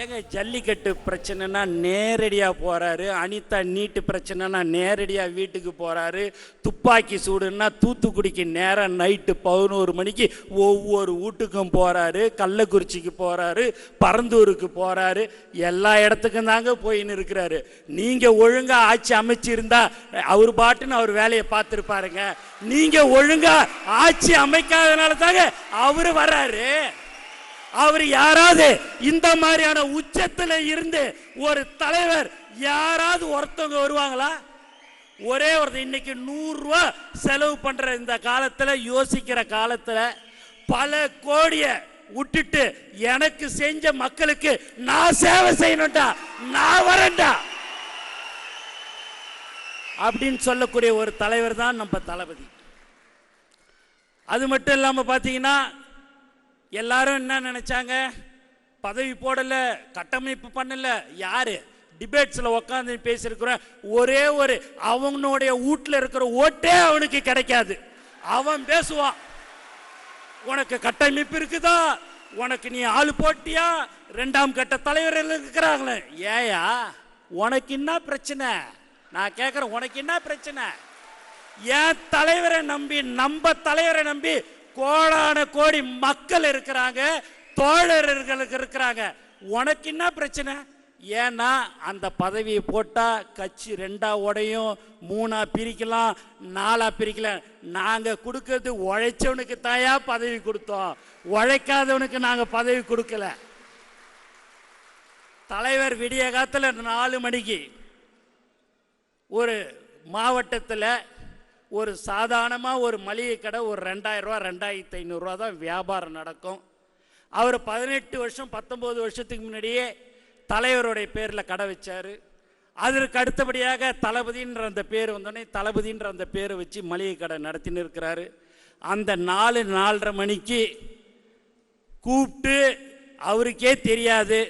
ஏங்க ஜல்லிக்கட்டு பிரச்சனைனா நேரடியாக போகிறாரு அனிதா நீட்டு பிரச்சனைனா நேரடியாக வீட்டுக்கு போகிறாரு துப்பாக்கி சூடுன்னா தூத்துக்குடிக்கு நேரம் நைட்டு பதினோரு மணிக்கு ஒவ்வொரு வீட்டுக்கும் போகிறாரு கள்ளக்குறிச்சிக்கு போகிறாரு பரந்தூருக்கு போகிறாரு எல்லா இடத்துக்கும் தாங்க போயின்னு இருக்கிறாரு நீங்கள் ஒழுங்காக ஆட்சி அமைச்சிருந்தா அவர் பாட்டுன்னு அவர் வேலையை பார்த்துருப்பாருங்க. நீங்கள் ஒழுங்காக ஆட்சி அமைக்காதனால தாங்க அவர் வர்றாரு. அவர் யாராவது இந்த மாதிரியான உச்சத்தில் இருந்து ஒரு தலைவர் யாராவது ஒருத்தவங்க வருவாங்களா? ஒரே ஒருத்தர் இன்னைக்கு நூறுரூவா செலவு பண்ணுற இந்த காலத்தில் யோசிக்கிற காலத்தில் பல கோடியை விட்டுட்டு எனக்கு செஞ்ச மக்களுக்கு நான் சேவை செய்யணும்டா நான் வரேன்டா. அப்படின்னு சொல்லக்கூடிய ஒரு தலைவர் தான் நம்ம தளபதி. அது மட்டும் இல்லாமல் பார்த்தீங்கன்னா எல்லாரும் என்ன நினைச்சாங்க? பதவி போடல கட்டமைப்பு பண்ணல. யாரு? டிபேட்ஸ்ல உட்காந்து பேசியிருக்கிற ஒரே ஒரு அவனுடைய வீட்டில் இருக்கிற ஓட்டே அவனுக்கு கிடைக்காது. அவன் பேசுவான் உனக்கு கட்டமைப்பு இருக்குதா? உனக்கு நீ ஆளு போட்டியா? ரெண்டாம் கட்ட தலைவர்கள் இருக்கிறாங்களே. ஏயா உனக்கு என்ன பிரச்சனை? நான் கேட்குறேன் உனக்கு என்ன பிரச்சனை? என் தலைவரை நம்பி நம்ம தலைவரை நம்பி கோடான கோடி மக்கள் இருக்கிறாங்க தோழர்களுக்கு இருக்கிறாங்க. உனக்கு என்ன பிரச்சனை? ஏன்னா அந்த பதவியை போட்டால் கட்சி ரெண்டா உடையும் மூணா பிரிக்கலாம் நாலா பிரிக்கலாம். நாங்கள் கொடுக்கறது உழைச்சவனுக்கு தாயா பதவி கொடுத்தோம். உழைக்காதவனுக்கு நாங்கள் பதவி கொடுக்கல. தலைவர் விடிய காலத்தில் நாலு மணிக்கு ஒரு மாவட்டத்தில் ஒரு சாதாரணமாக ஒரு மளிகை கடை ஒரு ரெண்டாயிரம் ரூபா ரெண்டாயிரத்தி ஐநூறுரூவா தான் வியாபாரம் நடக்கும். அவர் பதினெட்டு வருஷம் பத்தொம்போது வருஷத்துக்கு முன்னாடியே தலைவருடைய பேரில் கடை வச்சார். அதற்கு அடுத்தபடியாக தளபதின்ற அந்த பேர் வந்தோடனே தளபதின்ற அந்த பேரை வச்சு மளிகை கடை நடத்தின்னு இருக்கிறாரு. அந்த நாலு நாலரை மணிக்கு கூப்பிட்டு அவருக்கே தெரியாது.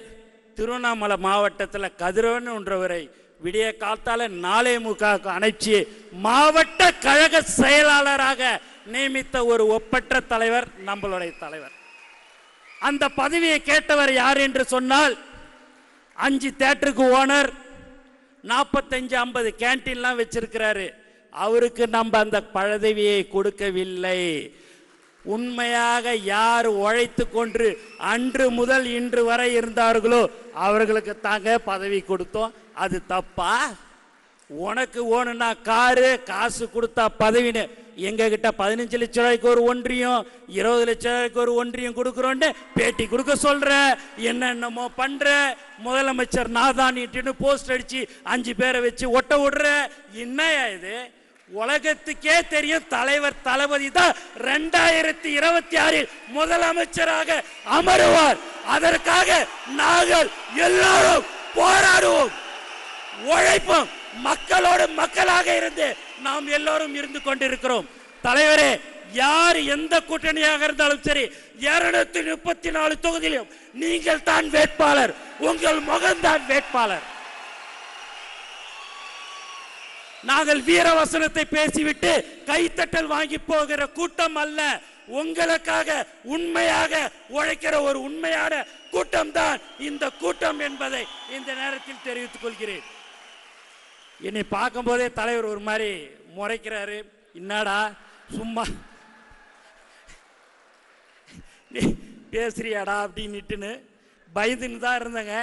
திருவண்ணாமலை மாவட்டத்தில் கதிரவன்ன்றவரை விடிய காலத்தால நாளே முகாக்கு அணைச்சி மாவட்ட கழக செயலாளராக நியமித்த ஒரு ஒப்பற்ற தலைவர் நம்மளுடைய தலைவர். அந்த பதவியை கேட்டவர் யார் என்று சொன்னால் அஞ்சு தேட்டருக்கு ஓனர் நாற்பத்தஞ்சு ஐம்பது கேன்டீன்லாம் வச்சிருக்கிறாரு. அவருக்கு நம்ம அந்த பதவியை கொடுக்கவில்லை. உண்மையாக யார் உழைத்து கொன்று அன்று முதல் இன்று வரை இருந்தார்களோ அவர்களுக்கு தாங்க பதவி கொடுத்தோம். அது தப்பா? உனக்கு ஓணுனா காரு காசு கொடுத்தா பதவின்னு. எங்க கிட்ட பதினஞ்சு லட்ச ரூபாய்க்கு ஒரு ஒன்றியம் இருபது லட்ச ரூபாய்க்கு ஒரு ஒன்றியம் கொடுக்குறோன்னு பேட்டி கொடுக்க சொல்ற. என்னென்னமோ பண்ற. முதலமைச்சர் நாதானிட்டுன்னு போஸ்ட் அடிச்சு அஞ்சு பேரை வச்சு ஒட்ட விடுற. என்ன இது? உலகத்துக்கே தெரியும் தலைவர் தளபதி தான் ரெண்டாயிரத்தி இருபத்தி ஆறில் முதலமைச்சராக அமருவார். அதற்காக நாங்கள் எல்லாரும் போராடுவோம். உழைப்பும் மக்களோடு மக்களாக இருந்து நாம் எல்லோரும் இருந்து கொண்டிருக்கிறோம். தலைவரே யார் எந்த கூட்டணியாக இருந்தாலும் சரி இருநூத்தி முப்பத்தி நாலு தொகுதியிலும் நீங்கள் தான் வேட்பாளர். உங்கள் முகம்தான் வேட்பாளர். நாங்கள் வீரவசனத்தை பேசிவிட்டு கைத்தட்டல் வாங்கி போகிற கூட்டம் அல்ல உங்களுக்காக உண்மையாக உழைக்கிற ஒரு உண்மையான கூட்டம் தான் இந்த கூட்டம் என்பதை இந்த நேரத்தில் தெரிவித்துக் கொள்கிறேன். என்னை பார்க்கும்போதே தலைவர் ஒரு மாதிரி முறைக்கிறாரு. என்னடா சும்மா நீ பேசுறியாடா? அப்படின்னுட்டுன்னு பயந்துன்னு தான் இருந்தேங்க.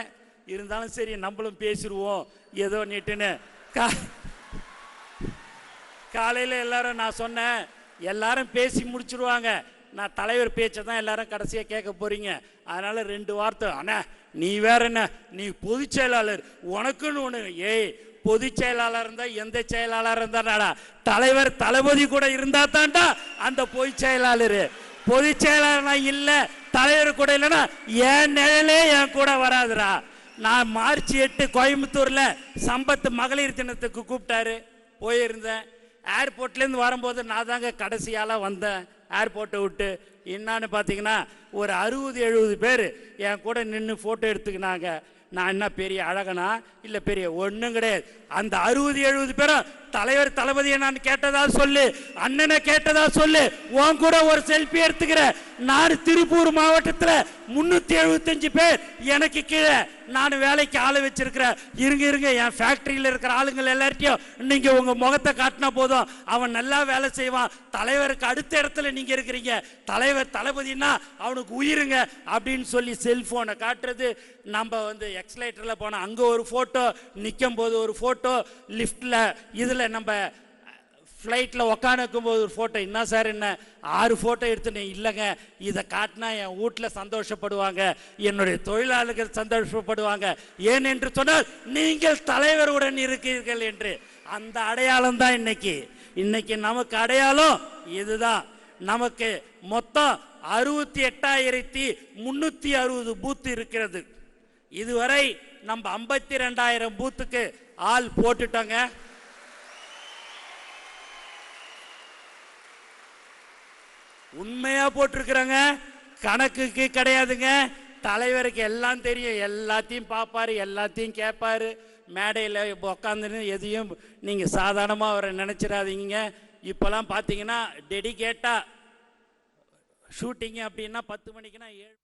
இருந்தாலும் சரி நம்மளும் பேசிடுவோம் ஏதோ நீட்டுன்னு கா காலையில் எல்லாரும் நான் சொன்னேன் எல்லாரும் பேசி முடிச்சிருவாங்க. நான் தலைவர் பேச்சை தான் எல்லாரும் கடைசியாக கேட்க போறீங்க. அதனால ரெண்டு வார்த்தை அண்ணா நீ வேற என்ன? நீ பொதுச் செயலாளர். உனக்குன்னு ஒன்று ஏய் பொதுச் செயலாளர் இருந்தா எந்த செயலாளர் இருந்தாடா தலைவர் தளபதி கூட இருந்தா தான்டா அந்த பொதுச் செயலாளர். பொதுச் செயலாளர்னா இல்ல தலைவர் கூட இல்லைன்னா என் நிழலே என் கூட வராதுடா. நான் மார்ச் எட்டு கோயம்புத்தூர்ல சம்பத்து மகளிர் தினத்துக்கு கூப்பிட்டாரு. போயிருந்தேன். ஏர்போர்ட்லேருந்து வரும்போது நான் தாங்க கடைசியால வந்தேன். ஏர்போர்ட்டை விட்டு என்னான்னு பார்த்தீங்கன்னா ஒரு அறுபது எழுபது பேர் என் கூட நின்று ஃபோட்டோ எடுத்துக்கினாங்க. நான் என்ன பெரிய அழகனா? இல்லை பெரிய ஒன்றும் கிடையாது. அந்த அறுபது எழுபது பேரும் தலைவர் தளபதியை நான் கேட்டதா சொல்லு அண்ணனை கேட்டதா சொல்லு உன் கூட ஒரு செல்ஃபி எடுத்துக்கிற. நான் திருப்பூர் மாவட்டத்தில் முன்னூத்தி எழுபத்தஞ்சு பேர் எனக்கு கீழே. நான் வேலைக்கு ஆளை வச்சிருக்கிறேன் இருங்க இருங்க என் ஃபேக்டரியில் இருக்கிற ஆளுங்கள் எல்லார்ட்டையும் நீங்கள் உங்கள் முகத்தை காட்டினா போதும். அவன் நல்லா வேலை செய்வான். தலைவருக்கு அடுத்த இடத்துல நீங்கள் இருக்கிறீங்க. தலைவர் தளபதினா அவனுக்கு உயிருங்க அப்படின்னு சொல்லி செல்ஃபோனை காட்டுறது. நம்ம வந்து எக்ஸலேட்டரில் போனால் அங்கே ஒரு ஃபோட்டோ நிற்கும் போது ஒரு ஃபோட்டோ லிஃப்ட்டில் இதில் நம்ம ஃப்ளைட்டில் உக்காந்துக்கும் போது ஒரு ஃபோட்டோ என்ன சார் என்ன? ஆறு ஃபோட்டோ எடுத்துனேன் இல்லைங்க. இதை காட்டினா என் வீட்டில் சந்தோஷப்படுவாங்க. என்னுடைய தொழிலாளர்கள் சந்தோஷப்படுவாங்க. ஏன் என்று சொன்னால் நீங்கள் தலைவருடன் இருக்கிறீர்கள் என்று. அந்த அடையாளம் தான் இன்னைக்கு. இன்னைக்கு நமக்கு அடையாளம் இதுதான். நமக்கு மொத்தம் அறுபத்தி எட்டாயிரத்தி முன்னூற்றி அறுபது பூத்து இருக்கிறது. இதுவரை நம்ம ஐம்பத்தி ரெண்டாயிரம் பூத்துக்கு ஆள் போட்டுட்டோங்க. உண்மையா போட்டிருக்கிறாங்க. கணக்குக்கு கிடையாதுங்க. தலைவருக்கு எல்லாம் தெரியும். எல்லாத்தையும் பார்ப்பாரு எல்லாத்தையும் கேட்பாரு மேடையில் இப்போ உக்காந்துன்னு எதையும் நீங்கள் சாதாரணமாக அவரை நினச்சிடாதீங்க. இப்போலாம் பார்த்தீங்கன்னா டெடிகேட்டாக ஷூட்டிங் அப்படின்னா பத்து மணிக்குன்னா ஏழு